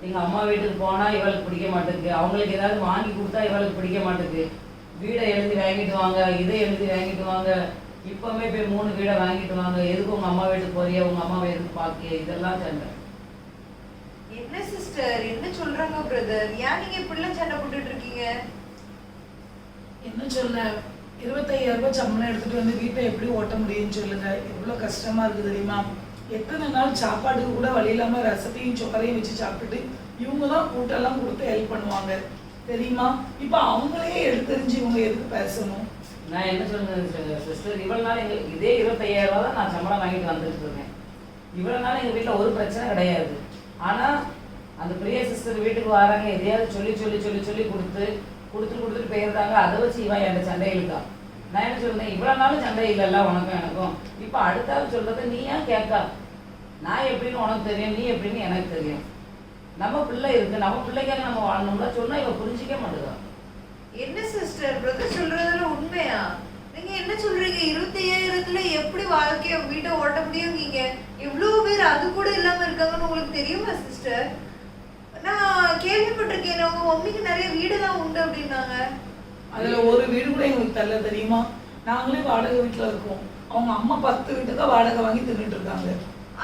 எங்க அம்மா வீட்டுக்கு போனா இவளுக்கு பிடிக்க மாட்டேங்குது. அவங்களுக்கு ஏதாவது வாங்கி கொடுத்தா இவளுக்கு பிடிக்க மாட்டேங்குது. வீடை எழுதி வாங்கிட்டு வாங்க இதை எழுதி வாங்கிட்டு வாங்க. இப்பவுமே போய் மூணு வீடை வாங்கிட்டு வாங்க. எதுக்கு உங்க அம்மா வீட்டுக்கு போறிய? உங்க அம்மாவை எதுக்கு பாக்கிய? இதெல்லாம் சண்டை. என்ன சிஸ்டர் என்ன சொல்றாங்க பிரதர் ஏன் நீங்க இப்படிலாம் சண்டை போட்டுட்டு இருக்கீங்க? என்ன சொல்ல இருபத்தையாயிரம் ரூபாய் சம்பளம் எடுத்துட்டு வந்து வீட்டை எப்படி ஓட்ட முடியும்னு சொல்லுங்க. எவ்வளவு கஷ்டமா இருக்கு தெரியுமா? எத்தனை நாள் சாப்பாடுக்கு கூட வழி இல்லாம ரசத்தையும் சோறையும் வச்சு சாப்பிட்டுட்டு இவங்க தான் கூட்டெல்லாம் கொடுத்து ஹெல்ப் பண்ணுவாங்க. தெரியுமா? இப்போ அவங்களே எடுத்தறிஞ்சு இவங்க எதுக்கு பேசணும்? நான் என்ன சொல்றேன் சிஸ்டர்? இவ்வளவு நாள் எங்க இதே இருபத்தையாயிரம் ரூபா தான் நான் சம்பளம் வாங்கிட்டு வந்துட்டு இருக்கேன். இவ்வளவு நாள் எங்க வீட்டில் ஒரு பிரச்சனை கிடையாது. ஆனா அந்த பிரிய சிஸ்டர் வீட்டுக்கு வராங்க. எதையாவது சொல்லி சொல்லி சொல்லி சொல்லி கொடுத்து கொடுத்து கொடுத்துட்டு போயிருந்தாங்க அதை வச்சு இவன் என் சண்டை இழுத்தான் நான் என்ன சொல்றேன்? இவ்வளவு நாளும் சண்டை இல்லைல்ல உனக்கும் எனக்கும். இப்போ அடுத்தாவது ஆள் நீ ஏன் கேட்கா? நான் எப்படின்னு உனக்கு தெரியும் நீ எப்படின்னு எனக்கு தெரியும். நம்ம பிள்ளை இருக்கு நம்ம பிள்ளைக்காக நம்ம வாழணும்ல சொன்னா இவ புரிஞ்சிக்க மாட்டேதா என்ன சிஸ்டர் பிரதர் சொல்றதுல உண்மையா? நீங்க என்ன சொல்றீங்க? இருபத்தி ஐயாயிரத்துல எப்படி வாழ்க்கைய வீட்டை ஓட்ட முடியும் நீங்க எவ்வளவு பேர் அது கூட இல்லாம இருக்காங்கன்னு உங்களுக்கு தெரியுமா சிஸ்டர் நான் கேள்விப்பட்டிருக்கேன். உங்க மம்மிக்கு நிறைய வீடு தான் உண்டு அப்படின்னாங்க. அதுல ஒரு வீடு கூட எங்களுக்கு தரல தெரியுமா? நாங்களே வாடகை வீட்டுல இருக்கோம். அவங்க அம்மா பத்து வீட்டுக்கு வாடகை வாங்கி தின்னுட்டு இருக்காங்க.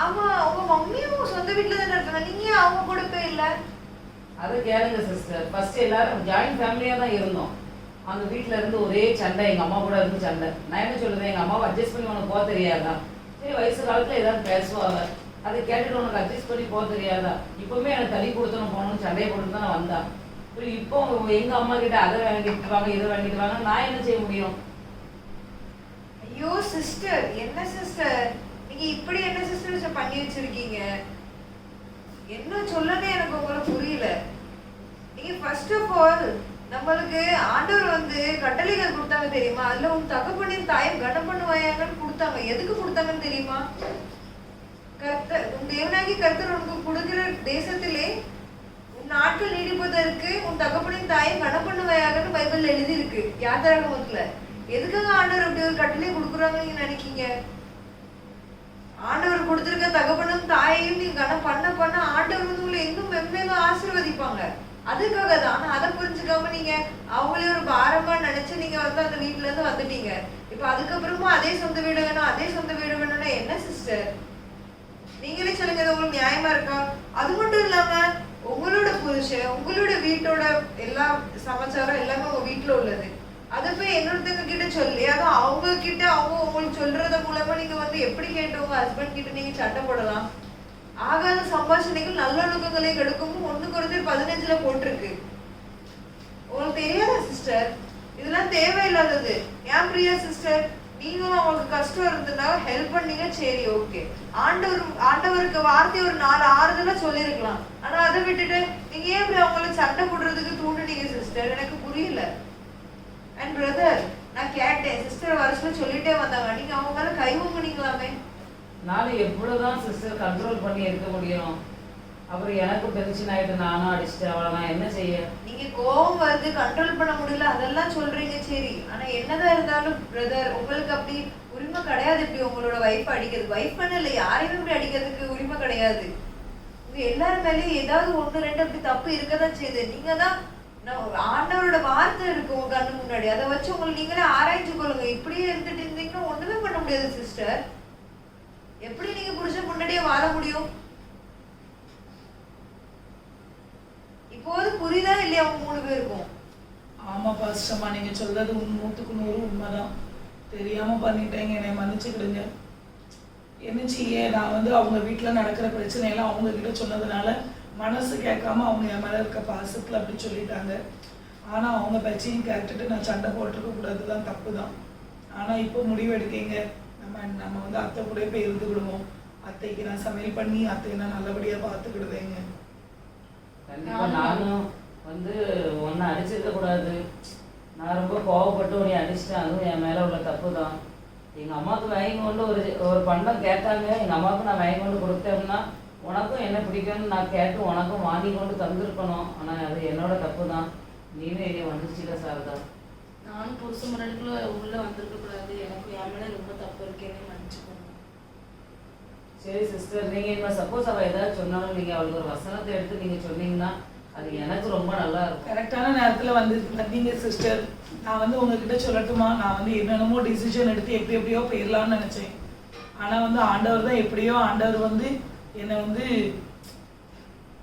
ஆமா உங்க மம்மியும் சொந்த வீட்டுல தானே இருக்காங்க. நீங்க அவங்க கூட போய் இல்ல? அதை கேளுங்க சிஸ்டர் ஃபர்ஸ்ட் எல்லாரும் ஜாயிண்ட் ஃபேமிலியா தான் இருந்தோம். அந்த வீட்ல இருந்து ஒரே சண்டை. எங்க அம்மா கூட இருந்து சண்டை. நான் என்ன சொல்லுவேன் எங்க அம்மாவை அட்ஜஸ்ட் பண்ணி உனக்கு போக தெரியாதா? சரி வயசு காலத்துல ஏதாவது பேசுவாங்க. அதை கேட்டுட்டு உனக்கு அட்ஜஸ்ட் பண்ணி போக தெரியாதா? இப்பவுமே எனக்கு தள்ளி கொடுத்தணும் போகணும்னு சண்டையை போட்டு தான் நான் வந்தா அப்புறம் இப்போ எங்க அம்மா கிட்ட அதை வாங்கிட்டு வாங்க இதை வாங்கிட்டு வாங்க நான் என்ன செய்ய முடியும்? ஐயோ சிஸ்டர் என்ன சிஸ்டர் நீங்க இப்படி என்ன சிஸ்டர் பண்ணி வச்சிருக்கீங்க? என்ன சொல்லனே எனக்கு உங்களுக்கு புரியல. நீங்க ஃபர்ஸ்ட் ஆஃப் ஆல் நம்மளுக்கு ஆண்டவர் வந்து கட்டளைகள் கொடுத்தாங்க தெரியுமா? அதுல உன் தகப்பனின் தாயம் கனம் பண்ணுவாயாங்கன்னு கொடுத்தாங்க. எதுக்கு கொடுத்தாங்கன்னு தெரியுமா? கர்த்தர் உன் தேவனாகி கர்த்தர் உனக்கு கொடுக்கிற தேசத்திலே உன் நாட்கள் நீடிப்பதற்கு உன் தகப்பனின் தாயம் கனம் பண்ணுவாயாகன்னு பைபிள்ல எழுதி இருக்கு யாத்திராகமத்துல எதுக்காக ஆண்டவர் அப்படி ஒரு கட்டளை கொடுக்குறாங்கன்னு நீங்க நினைக்கீங்க? ஆண்டவர் கொடுத்திருக்க தகப்பனும் தாயையும் நீ கனம் பண்ண பண்ண ஆண்டவர் வந்து உங்களை இன்னும் மென்மேலும் ஆசீர்வதிப்பாங்க. அதுக்காக தான் ஆனா அதை புரிஞ்சுக்காம நீங்க அவங்களே ஒரு பாரமா நினைச்சு நீங்க வந்து அந்த வீட்டுல இருந்து வந்துட்டீங்க. இப்ப அதுக்கப்புறமா அதே சொந்த வீடு வேணும் அதே சொந்த வீடு வேணும்னா என்ன சிஸ்டர் நீங்களே சொல்லுங்க இது உங்களுக்கு நியாயமா இருக்கா? அது மட்டும் இல்லாம உங்களோட புருஷன் உங்களோட வீட்டோட எல்லா சமாச்சாரம் எல்லாமே உங்க வீட்டுல உள்ளது. அதை போய் இன்னொருத்தங்க கிட்ட சொல்லி. அதுவும் அவங்க கிட்ட அவங்க உங்களுக்கு சொல்றது மூலமா நீங்க வந்து எப்படி கேட்டு உங்க ஹஸ்பண்ட் கிட்ட நீங்க சண்டை போடலாம்? ஆகாத சம்பாஷணைகள் நல்லொழுக்கங்களை கெடுக்கும் ஒண்ணு குறைஞ்சு பதினஞ்சுல போட்டிருக்கு. உங்களுக்கு தெரியாதா சிஸ்டர் இதெல்லாம் தேவையில்லாதது. ஏன் பிரியா சிஸ்டர் நீங்களும் அவங்களுக்கு கஷ்டம் இருந்ததுன்னா ஹெல்ப் பண்ணீங்க சரி ஓகே ஆண்டவர் ஆண்டவருக்கு வார்த்தை ஒரு நாலு ஆறுதலா சொல்லியிருக்கலாம். ஆனா அதை விட்டுட்டு நீங்க ஏன் அவங்களுக்கு அவங்கள சண்டை போடுறதுக்கு தூண்டுனீங்க சிஸ்டர் எனக்கு புரியல. அண்ட் பிரதர் நான் கேட்டேன் சிஸ்டர் வருஷம் சொல்லிட்டே வந்தாங்க. நீங்க அவங்க மேல கை ஊங்குனீங்களாமே நானும் எவ்வளவுதான் சிஸ்டர் கண்ட்ரோல் பண்ணி இருக்க முடியும்? அப்புறம் எனக்கும் டென்ஷன் ஆயிட்டு நானும் அடிச்சுட்டு அவளை நான் என்ன செய்ய? நீங்க கோவம் வருது கண்ட்ரோல் பண்ண முடியல அதெல்லாம் சொல்றீங்க சரி. ஆனா என்னதான் இருந்தாலும் பிரதர் உங்களுக்கு அப்படி உரிமை கிடையாது இப்படி உங்களோட வைஃப் அடிக்கிறது வைஃப் இல்ல யாரையும் இப்படி அடிக்கிறதுக்கு உரிமை கிடையாது. உங்க எல்லாரும் மேலயும் ஏதாவது ஒண்ணு ரெண்டு அப்படி தப்பு இருக்கதான் செய்யுது. நீங்க தான் நான் ஆண்டவரோட வார்த்தை இருக்கு உங்க கண்ணு முன்னாடி. அதை வச்சு உங்களுக்கு நீங்களே ஆராய்ச்சி கொள்ளுங்க. இப்படியே இருந்துட்டு இருந்தீங்கன்னா ஒண்ணுமே பண்ண முடியாது சிஸ்டர் எப்படி நீங்க புருஷன் முன்னாடியே வாழ முடியும்? இப்போது புரியுதா இல்லையா உங்க மூணு பேருக்கும்? ஆமா பாஸ்டம்மா நீங்க சொல்றது நூத்துக்கு நூறு உண்மைதான். தெரியாம பண்ணிட்டேங்க என்னை மன்னிச்சுக்கிடுங்க. என்ன செய்ய நான் வந்து அவங்க வீட்டுல நடக்கிற பிரச்சனையெல்லாம் அவங்க கிட்ட சொன்னதுனால மனசு கேட்காம அவங்க என் மேல இருக்க பாசத்துல அப்படி சொல்லிட்டாங்க. ஆனா அவங்க பேச்சையும் கேட்டுட்டு நான் சண்டை போட்டிருக்க கூடாதுதான் தப்பு தான் ஆனா இப்போ முடிவு எடுக்கீங்க. நம்ம நம்ம வந்து அத்தை கூட போய் இருந்துக்கிடுவோம். அத்தைக்கு நான் சமையல் பண்ணி அத்தைக்கு நான் நல்லபடியா பார்த்துக்கிடுவேங்க. கண்டிப்பா நானும் வந்து உன்னை அடிச்சிருக்க கூடாது. நான் ரொம்ப கோவப்பட்டு உன்னை அடிச்சிட்டேன். அதுவும் என் மேல உள்ள தப்பு தான் எங்க அம்மாவுக்கு வாங்கி கொண்டு ஒரு ஒரு பண்டம் கேட்டாங்க. எங்க அம்மாவுக்கு நான் வாங்கி கொண்டு கொடுத்தேன்னா உனக்கும் என்ன பிடிக்கும்னு நான் கேட்டு உனக்கும் வாங்கி கொண்டு தந்திருக்கணும். ஆனா அது என்னோட தப்பு தான் நீனும் என்னை வந்துச்சுல சாரதா. நானும் புருஷ முன்னாடிக்குள்ள உள்ள வந்திருக்க கூடாது. எனக்கு என் மேல ரொம்ப தப்பு இருக்கு என்னை மன்னிச்சுக்கோங்க. சரி சிஸ்டர் நீங்க இப்போ சப்போஸ் அவ ஏதாவது சொன்னாலும் நீங்க அவளுக்கு ஒரு வசனத்தை எடுத்து நீங்க சொன்னீங்கன்னா அது எனக்கு ரொம்ப நல்லா இருக்கும். கரெக்டான நேரத்துல வந்து வந்தீங்க சிஸ்டர் நான் வந்து உங்ககிட்ட சொல்லட்டுமா? நான் வந்து என்னென்னமோ டிசிஷன் எடுத்து எப்படி எப்படியோ போயிடலாம்னு நினைச்சேன். ஆனா வந்து ஆண்டவர் தான் எப்படியோ ஆண்டவர் வந்து என்னை வந்து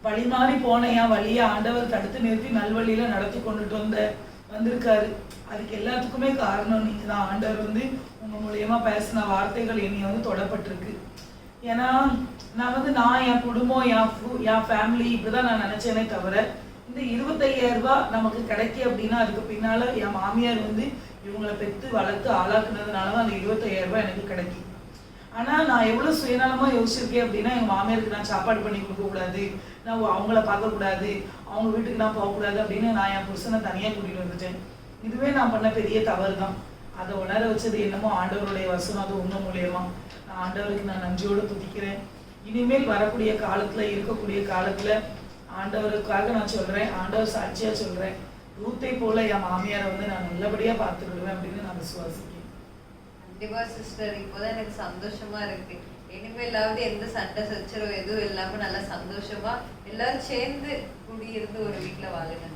வழி மாறி போன என் வழியை ஆண்டவர் தடுத்து நிறுத்தி நல்வழியில நடத்தி கொண்டுட்டு வந்த வந்திருக்காரு. அதுக்கு எல்லாத்துக்குமே காரணம் நீங்க தான் ஆண்டவர் வந்து உங்க மூலியமா பேசின வார்த்தைகள் என்னை வந்து தொடப்பட்டிருக்கு. ஏன்னா நான் வந்து நான் என் குடும்பம் என் என் ஃபேமிலி இப்படிதான் நான் நினைச்சேனே தவிர இந்த இருபத்தையாயிரம் ரூபாய் நமக்கு கிடைக்கு அப்படின்னா அதுக்கு பின்னால என் மாமியார் வந்து இவங்களை பெற்று வளர்த்து ஆளாக்குனதுனால தான் அந்த இருபத்தையாயிரம் ரூபாய் எனக்கு கிடைக்கும் ஆனால் நான் எவ்வளோ சுயநலமாக யோசிச்சிருக்கேன் அப்படின்னா எங்கள் மாமியாருக்கு நான் சாப்பாடு பண்ணி கொடுக்கக்கூடாது. நான் அவங்கள பார்க்கக்கூடாது. அவங்க வீட்டுக்கு நான் போகக்கூடாது அப்படின்னு நான் என் புருஷனை தனியாக கூட்டிகிட்டு வந்துட்டேன். இதுவே நான் பண்ண பெரிய தவறு தான் அதை உணர வச்சது என்னமோ ஆண்டவருடைய வசனம். அது உண்மை மூலியமா. நான் ஆண்டவருக்கு நான் நன்றியோடு துதிக்கிறேன். இனிமேல் வரக்கூடிய காலத்தில் இருக்கக்கூடிய காலத்தில் ஆண்டவருக்காக நான் சொல்கிறேன் ஆண்டவர் சாட்சியாக சொல்கிறேன் ரூத்தை போல என் மாமியாரை வந்து நான் நல்லபடியாக பார்த்துக்கிடுவேன் அப்படின்னு நான் விசுவாசிக்கிறேன். கண்டிப்பா சிஸ்டர் இப்போதான் எனக்கு சந்தோஷமா இருக்கு. இனிமேலாவது எந்த சண்டை சச்சரவு எதுவும் இல்லாம நல்லா சந்தோஷமா எல்லாரும் சேர்ந்து குடியிருந்து ஒரு வீட்ல வாழுங்க.